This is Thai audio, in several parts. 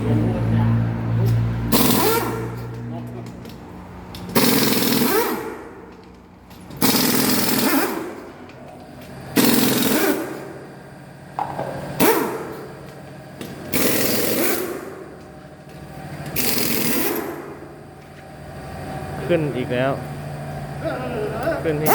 ขึ้นอีกแล้ว ขึ้นอีก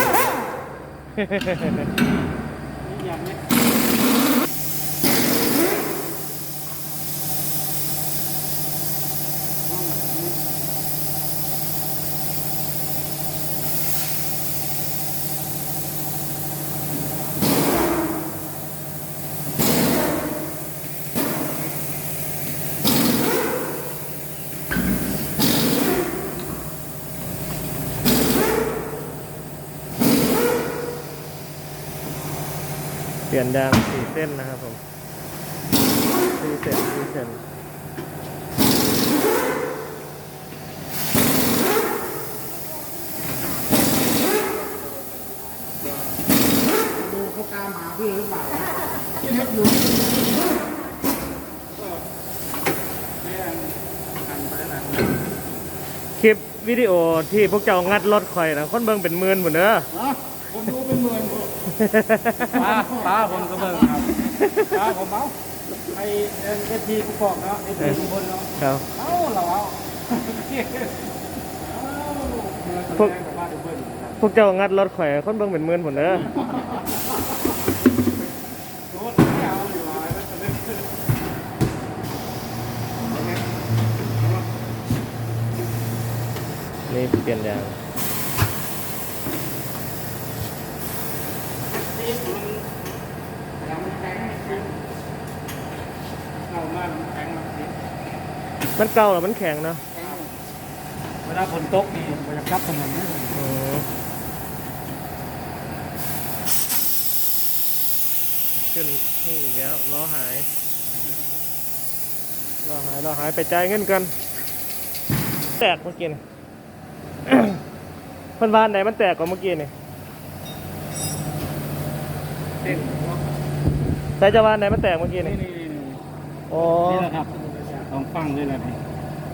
ลี่ยนยางสี่เส้นนะครับผมสี่เส้นสี่เส้นดูเขาตามหาพี่หรือเปล่าที่เล็กอยู่แม่หันไปหลังคลิปวิดีโอที่พวกเจ้างัดรถข่อยนะคนเบิ่งเป็นหมื่นหมดเด้อะผมดูเป็นหมื่นผม ป้าป้าผมก็เบิ่งครับป้าผมเอาไอเอ็นเอทีผู้กองเนาะเอทีทุกคนเนาะครับเอาเราเอาพวกบ้านทุกคนครับพวกเจ้างัดรถข่อยคนเบิ่งเป็นหมื่นหมดเด้อรถไม่เอาอยู่อะไรก็จะเล่นนี่เปลี่ยนยาง นี่มันยังแข็งเอามามันแข็งมันแข็ง มันเก่าแล้วมันแข็งเนาะเวลาฝนตกนี่มันจะกลับถนนนี่อืมขึ้นนี่อีกแล้วล้อหายล้อหายล้อหายไปจ่ายเงินกัน แตกเมื่อกี้นี่เพันวานไหนมันแตกกว่าเมื่อกี้นี่เต้นสายจะวานไหนมันแตกเมื่อกี้นี่นี่นี่นี่โอ้นี่แหละครับส องฟังเลยแหละนี่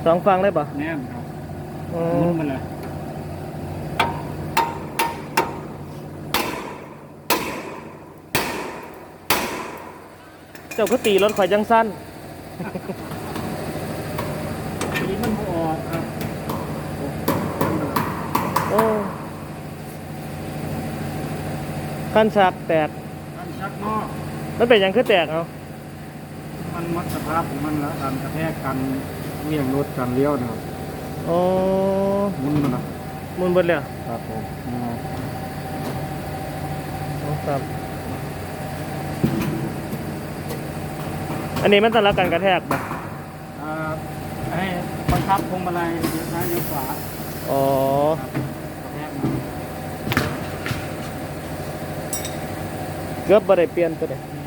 สองฟังได้ปะแน่นครับอืมุมนมันเลยเจ้าก็ตีรถข่อยจังสั้นสีมันบ่ออกครับโอ้ขั้นฉากแตกมันชักนอก มันเป็นหยังคือแตกเอา มันมัดสภาพของมันแล้วการกระแทกกันเวี่ยงรถกันเลี้ยวนะครับโอ้มุนมันนะมุนเบดเลยครับผมนะโอ้ครับ อันนี้มันต้องรับการกระแทกปะอ่าให้บังคับพวงมาลัยเลี้ยวซ้ายเลี้ยวขวาอ๋อครับกระแทกมาเกือบบ่ได้เปลี่ยนตัวนี้โอ้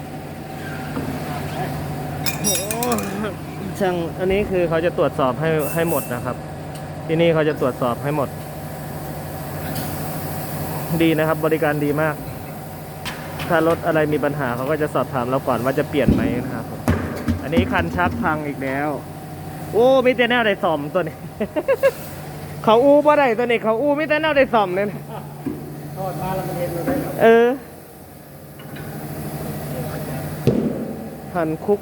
ช่างอันนี้คือเขาจะตรวจสอบให้ให้หมดนะครับ ที่นี่เขาจะตรวจสอบให้หมด ดีนะครับ บริการดีมาก ถ้ารถอะไรมีปัญหาเขาก็จะสอบถามเราก่อนว่าจะเปลี่ยนไหมนะครับอันนี้คันชักพังอีกแล้ว โอ้มีแต่แนวได้ซ่อมตัวนี้ เขาอู้บ่ได้ตัวนี้เขาอู้มีแต่แนวได้ซ่อมเนี่ยทอดมาแล้วมันเห็นเราได้ครับเออหันคุก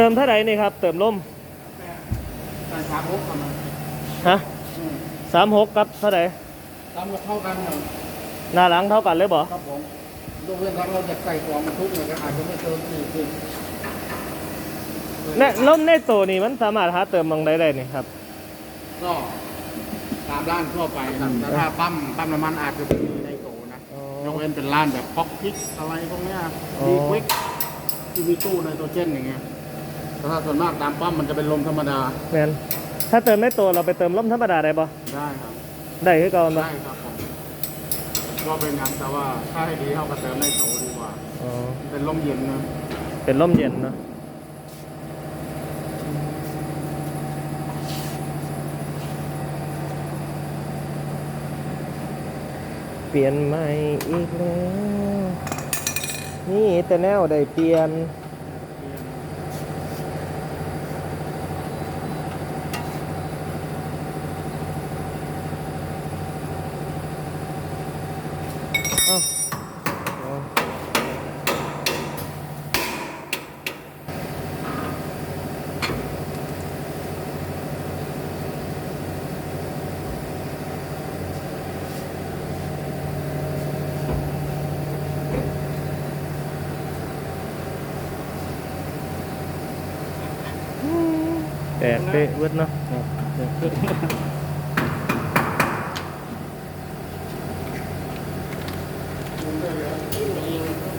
เติมเท่าไหร่นี่ครับ เติมลมการชาร์จรถกันมาฮะสามหกกับเท่าไหร่ตามกับเท่ากันครับหน้าหลังเท่ากันเลยบ่ครับผมดูเพื่อนครับเราจะใส่ของมาทุกเลยก็อาจจะไม่เติมอีกคือแน่ลมในตัวนี่มันสามารถหาเติมมองได้ได้นี่ครับก็ตามร้านทั่วไปครับแต่ถ้าปั๊มปั๊มน้ำมันอาจจะไม่มีในโตนะอ๋อยกเว้นเป็นร้านแบบพ็อกพิกอะไรพวกเนี้ยอ๋อดีควิกที่มีตู้ไนโตรเจนอย่างเงี้ย แต่ถ้าส่วนมากตามปั๊มมันจะเป็นลมธรรมดาแมนถ้าเติมไม่ตัวเราไปเติมลมธรรมดาได้ปะได้ครับได้คือเก่อนปะได้ครับผมก็เป็นงั้นแต่ว่าถ้าให้ดีเข้ากัเติมในโถดีกว่าเป็นลมเย็นนะเป็นลมเย็นนะเปลี่ยนใหม่อีกแล้วนี่แต่แนวได้เปลี่ยน เอ้าเอาแตกเป๊ะเวิดเนาะ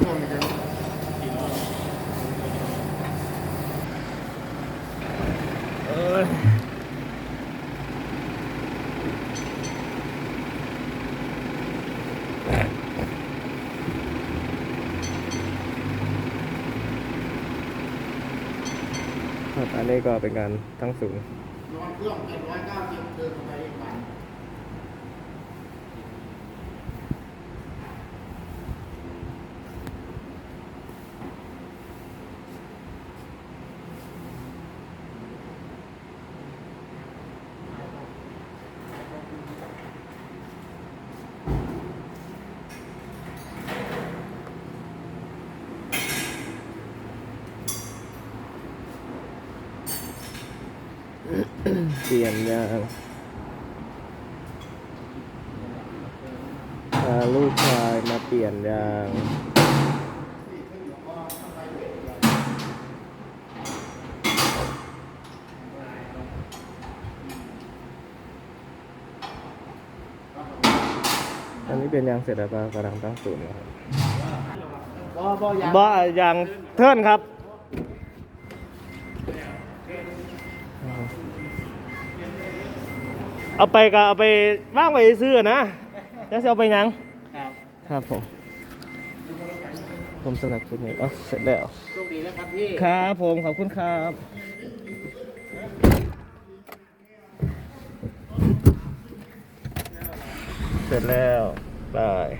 ช่วงนี้ก็ เอ้ยครับ อันนี้ก็เป็นการทั้งสูง นอนเครื่องเจ็ดร้อยเก้าสิบเดินไปเองไป เปลี่ยนยางพาลูกชายมาเปลี่ยนยาง อันนี้เป็นยางเสร็จแล้วก็กำลังตั้งศูนย์นะครับบ่บ่อยากบ้ายางเทิร์นครับ เอาไปก็เอาไปว่างไว้ซื้อนะแล้วจะเอาไปหยังครับครับผมผมสำหรับคลิปนี้อ๋อเสร็จแล้วโชคดีนะครับพี่ครับผมขอบคุณครับเสร็จแล้วบาย